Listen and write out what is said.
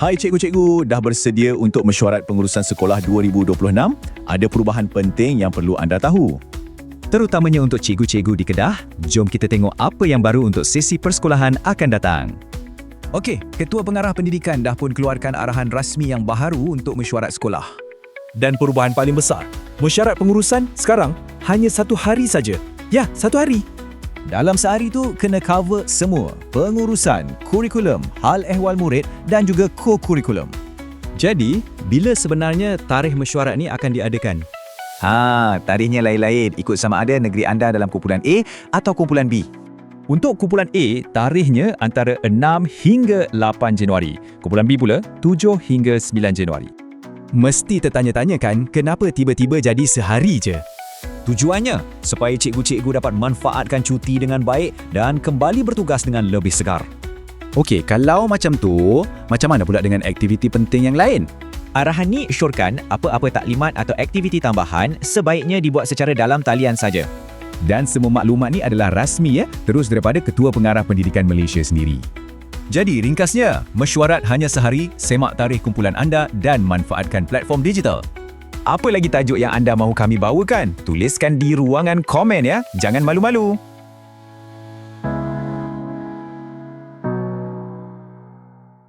Hai cikgu-cikgu, dah bersedia untuk mesyuarat pengurusan sekolah 2026? Ada perubahan penting yang perlu anda tahu. Terutamanya untuk cikgu-cikgu di Kedah, jom kita tengok apa yang baru untuk sesi persekolahan akan datang. Okey, Ketua Pengarah Pendidikan dah pun keluarkan arahan rasmi yang baharu untuk mesyuarat sekolah. Dan perubahan paling besar, mesyuarat pengurusan sekarang hanya satu hari saja. Ya, satu hari. Dalam sehari tu kena cover semua, pengurusan, kurikulum, hal ehwal murid dan juga co-kurikulum. Jadi, bila sebenarnya tarikh mesyuarat ni akan diadakan? Ha, tarikhnya lain-lain ikut sama ada negeri anda dalam kumpulan A atau kumpulan B. Untuk kumpulan A, tarikhnya antara 6 hingga 8 Januari. Kumpulan B pula, 7 hingga 9 Januari. Mesti tertanya-tanya kan kenapa tiba-tiba jadi sehari je? Tujuannya supaya cikgu-cikgu dapat manfaatkan cuti dengan baik dan kembali bertugas dengan lebih segar. Okey, kalau macam tu, macam mana pula dengan aktiviti penting yang lain? Arahan ni syorkan apa-apa taklimat atau aktiviti tambahan sebaiknya dibuat secara dalam talian saja. Dan semua maklumat ni adalah rasmi ya, terus daripada Ketua Pengarah Pendidikan Malaysia sendiri. Jadi, ringkasnya, mesyuarat hanya sehari, semak tarikh kumpulan anda dan manfaatkan platform digital. Apa lagi tajuk yang anda mahu kami bawakan? Tuliskan di ruangan komen ya. Jangan malu-malu.